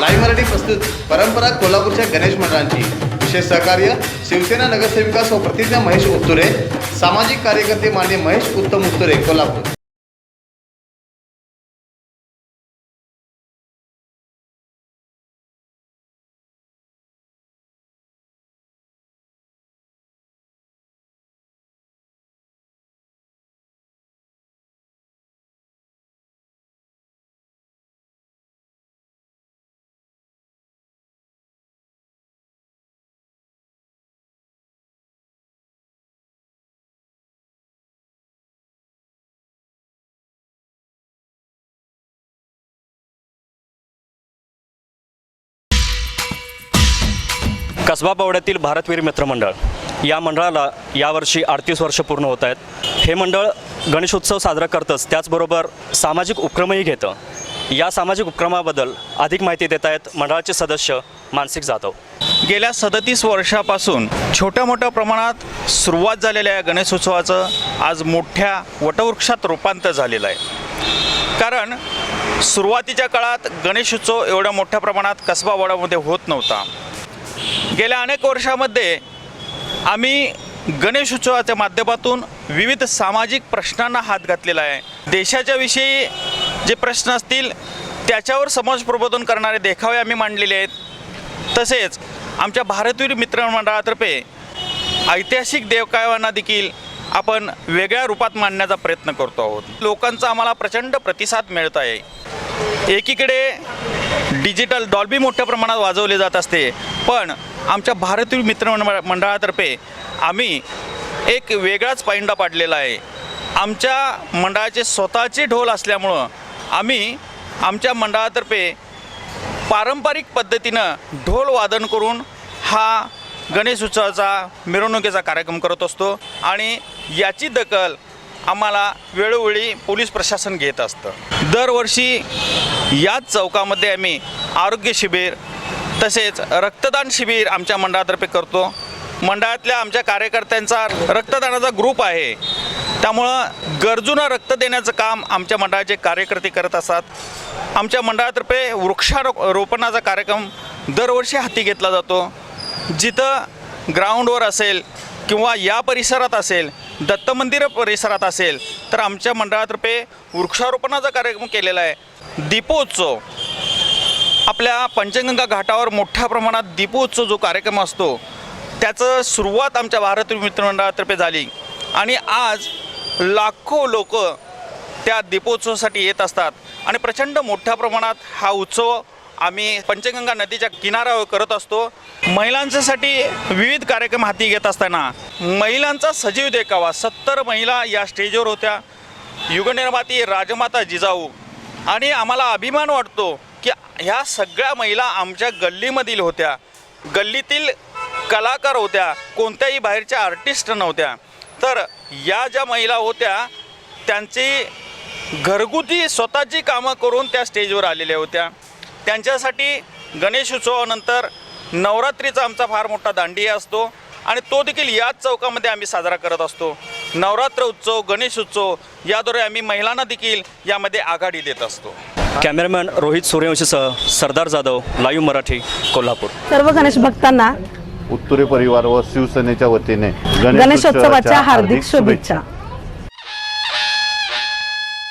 Live Marathi प्रस्तुत परंपरा कोल्हापूरच्या गणेश मंडळांची. विशेष सहकार्य शिवसेना नगरसेविका सौ प्रतिज्ञा महेश उत्तुरे सामाजिक कार्यकर्ते मान्य महेश उत्तम उत्तुरे कोल्हापूर. कसबा पावड्यातील भारतवीर मित्रमंडळ या मंडळाला यावर्षी अडतीस वर्ष पूर्ण होत आहेत. हे मंडळ गणेशोत्सव साजरा करतंच त्याचबरोबर सामाजिक उपक्रमही घेतं. या सामाजिक उपक्रमाबद्दल अधिक माहिती देत आहेत मंडळाचे सदस्य मानसिक जाधव. गेल्या सदतीस वर्षापासून छोट्या मोठ्या प्रमाणात सुरुवात झालेल्या या गणेशोत्सवाचं आज मोठ्या वटवृक्षात रूपांतर झालेलं आहे. कारण सुरुवातीच्या काळात गणेशोत्सव एवढ्या मोठ्या प्रमाणात कसबा वडामध्ये होत नव्हता. गेल्या अनेक वर्षामध्ये आम्ही गणेश उत्सवाच्या माध्यमातून विविध सामाजिक प्रश्नांना हात घातलेला आहे. देशाच्या विषयी जे प्रश्न असतील त्याच्यावर समाज प्रबोधन करणारे देखावे आम्ही मांडलेले आहेत. तसेच आमच्या भारतवीर मित्रमंडळातर्फे ऐतिहासिक देवकावांना देखील आपण वेगळ्या रूपात मांडण्याचा प्रयत्न करतो आहोत. लोकांचा आम्हाला प्रचंड प्रतिसाद मिळत आहे. एकीकडे डिजिटल डॉल्बी मोठ्या प्रमाणात वाजवले जात असते पण आमच्या भारतीय मित्रमंडळ मंडळातर्फे आम्ही एक वेगळाच पायंडा पाडलेला आहे. आमच्या मंडळाचे स्वतःचे ढोल असल्यामुळं आम्ही आमच्या मंडळातर्फे पारंपरिक पद्धतीनं ढोल वादन करून हा गणेश उत्सवाचा मिरवणुकीचा कार्यक्रम करत असतो आणि याची दखल आम्हाला वेळोवेळी पोलीस प्रशासन घेत असतं. दरवर्षी याच चौकामध्ये आम्ही आरोग्य शिबिर तसेच रक्तदान शिबिर आमच्या मंडळातर्फे करतो. मंडळातल्या आमच्या कार्यकर्त्यांचा रक्तदानाचा ग्रुप आहे. त्यामुळं गरजूंना रक्त देण्याचं काम आमच्या मंडळाचे कार्यकर्ते करत असतात. आमच्या मंडळातर्फे वृक्षारो रोपणाचा कार्यक्रम दरवर्षी हाती घेतला जातो. जिथं ग्राउंडवर असेल किंवा या परिसरात असेल दत्त मंदिर परिसरात असेल तर आमच्या मंडळातर्फे वृक्षारोपणाचा कार्यक्रम केलेला आहे. दीपोत्सव. आपल्या पंचगंगा घाटावर मोठ्या प्रमाणात दीपोत्सव जो कार्यक्रम असतो त्याचं सुरुवात आमच्या भारतीय मित्रमंडळातर्फे झाली. आणि आज लाखो लोक त्या दीपोत्सवासाठी येत असतात. आणि प्रचंड मोठ्या प्रमाणात हा उत्सव आम्ही पंचगंगा नदीच्या किनाऱ्यावर करत असतो. महिलांच्यासाठी विविध कार्यक्रम हाती घेत असताना महिलांचा सजीव देखावा. सत्तर महिला या स्टेजवर होत्या. युगनिर्माती राजमाता जिजाऊ. आणि आम्हाला अभिमान वाटतो ह्या सगळ्या महिला आमच्या गल्लीमधील होत्या. गल्लीतील कलाकार होत्या कोणत्याही बाहेरच्या आर्टिस्ट नव्हत्या. तर या ज्या महिला होत्या त्यांची घरगुती स्वतःची कामं करून त्या स्टेजवर आलेल्या होत्या. त्यांच्यासाठी गणेश उत्सवानंतर नवरात्रीचा आमचा फार मोठा दांडिया असतो आणि तो देखील याच चौकामध्ये आम्ही साजरा करत असतो. नवरात्र उत्सव गणेश उत्सव याद्वारे आम्ही महिलांना देखील यामध्ये आघाडी देत असतो. कॅमेरामॅन रोहित सूर्यवंशीसह सरदार जाधव लाईव्ह मराठी कोल्हापूर. सर्व गणेश भक्तांना उत्तुरे परिवार व शिवसेनेच्या वतीने गणेशोत्सवाच्या हार्दिक शुभेच्छा.